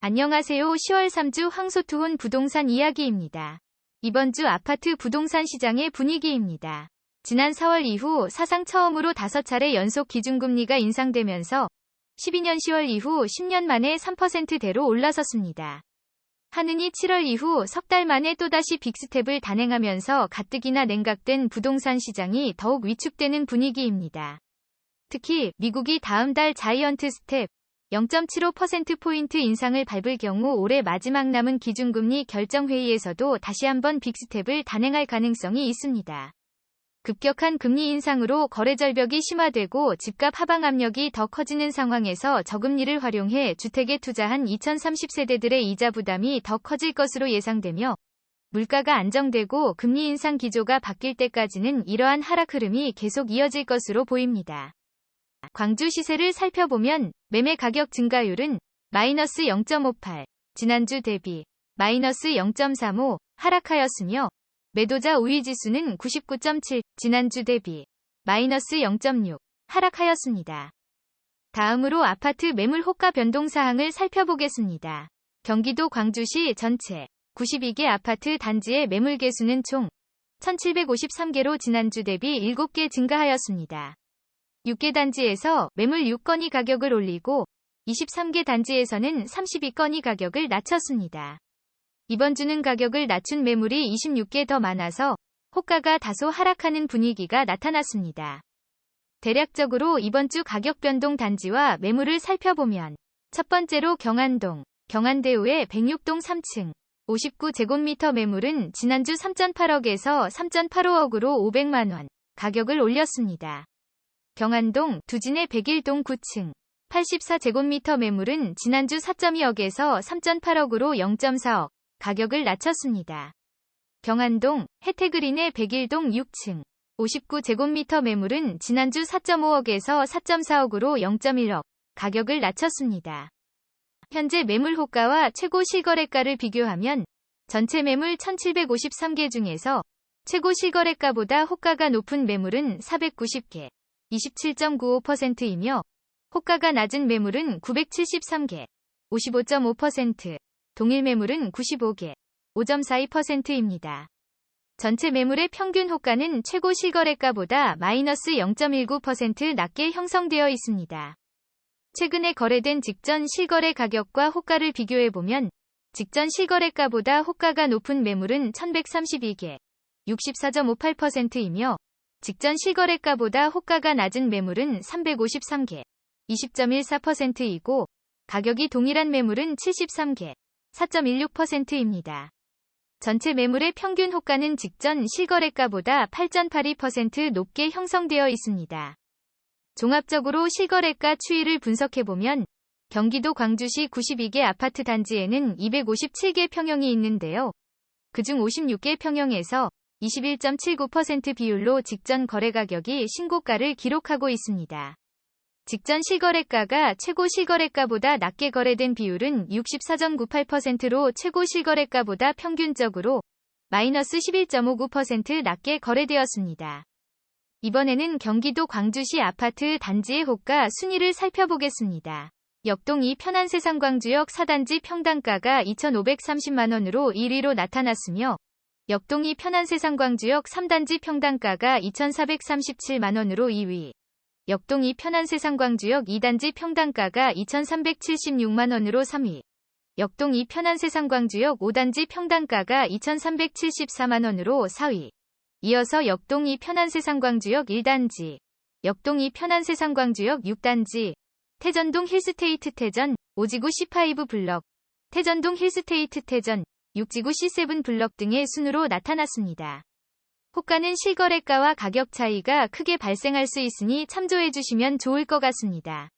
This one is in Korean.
안녕하세요. 10월 3주 황소투혼 부동산 이야기입니다. 이번 주 아파트 부동산 시장의 분위기입니다. 지난 4월 이후 사상 처음으로 5차례 연속 기준금리가 인상되면서 12년 10월 이후 10년 만에 3%대로 올라섰습니다. 하느니 7월 이후 석 달 만에 또다시 빅스텝을 단행하면서 가뜩이나 냉각된 부동산 시장이 더욱 위축되는 분위기입니다. 특히 미국이 다음 달 자이언트 스텝 0.75%포인트 인상을 밟을 경우 올해 마지막 남은 기준금리 결정회의에서도 다시 한번 빅스텝을 단행할 가능성이 있습니다. 급격한 금리 인상으로 거래 절벽이 심화되고 집값 하방 압력이 더 커지는 상황에서 저금리를 활용해 주택에 투자한 2030세대들의 이자 부담이 더 커질 것으로 예상되며 물가가 안정되고 금리 인상 기조가 바뀔 때까지는 이러한 하락 흐름이 계속 이어질 것으로 보입니다. 광주 시세를 살펴보면 매매 가격 증가율은 마이너스 0.58, 지난주 대비 마이너스 0.35 하락하였으며 매도자 우위 지수는 99.7, 지난주 대비 마이너스 0.6 하락하였습니다. 다음으로 아파트 매물 호가 변동 사항을 살펴보겠습니다. 경기도 광주시 전체 92개 아파트 단지의 매물 개수는 총 1753개로 지난주 대비 7개 증가하였습니다. 6개 단지에서 매물 6건이 가격을 올리고 23개 단지에서는 32건이 가격을 낮췄습니다. 이번 주는 가격을 낮춘 매물이 26개 더 많아서 호가가 다소 하락하는 분위기가 나타났습니다. 대략적으로 이번 주 가격 변동 단지와 매물을 살펴보면 첫 번째로 경안동, 경안대우의 106동 3층 59제곱미터 매물은 지난주 3.8억에서 3.85억으로 500만원 가격을 올렸습니다. 경안동 두진의 101동 9층 84제곱미터 매물은 지난주 4.2억에서 3.8억으로 0.4억 가격을 낮췄습니다. 경안동 혜태그린의 101동 6층 59제곱미터 매물은 지난주 4.5억에서 4.4억으로 0.1억 가격을 낮췄습니다. 현재 매물 호가와 최고 실거래가를 비교하면 전체 매물 1753개 중에서 최고 실거래가보다 호가가 높은 매물은 490개, 27.95%이며 호가가 낮은 매물은 973개, 55.5%, 동일 매물은 95개, 5.42%입니다. 전체 매물의 평균 호가는 최고 실거래가보다 마이너스 0.19% 낮게 형성되어 있습니다. 최근에 거래된 직전 실거래 가격과 호가를 비교해보면 직전 실거래가보다 호가가 높은 매물은 1132개, 64.58%이며 직전 실거래가보다 호가가 낮은 매물은 353개, 20.14%이고 가격이 동일한 매물은 73개, 4.16%입니다. 전체 매물의 평균 호가는 직전 실거래가보다 8.82% 높게 형성되어 있습니다. 종합적으로 실거래가 추이를 분석해보면 경기도 광주시 92개 아파트 단지에는 257개 평형이 있는데요. 그중 56개 평형에서 21.79% 비율로 직전 거래 가격이 신고가를 기록하고 있습니다. 직전 실거래가가 최고 실거래가보다 낮게 거래된 비율은 64.98%로 최고 실거래가보다 평균적으로 마이너스 11.59% 낮게 거래되었습니다. 이번에는 경기도 광주시 아파트 단지의 호가 순위를 살펴보겠습니다. 역동 2 편안세상 광주역 4단지 평당가가 2,530만원으로 1위로 나타났으며 역동이 편안세상 광주역 3단지 평당가가 2,437만원으로 2위. 역동이 편안세상 광주역 2단지 평당가가 2,376만원으로 3위. 역동이 편안세상 광주역 5단지 평당가가 2,374만원으로 4위. 이어서 역동이 편안세상 광주역 1단지, 역동이 편안세상 광주역 6단지, 태전동 힐스테이트 태전, 오지구 C5 블럭, 태전동 힐스테이트 태전, 육지구 C7 블럭 등의 순으로 나타났습니다. 호가는 실거래가와 가격 차이가 크게 발생할 수 있으니 참조해 주시면 좋을 것 같습니다.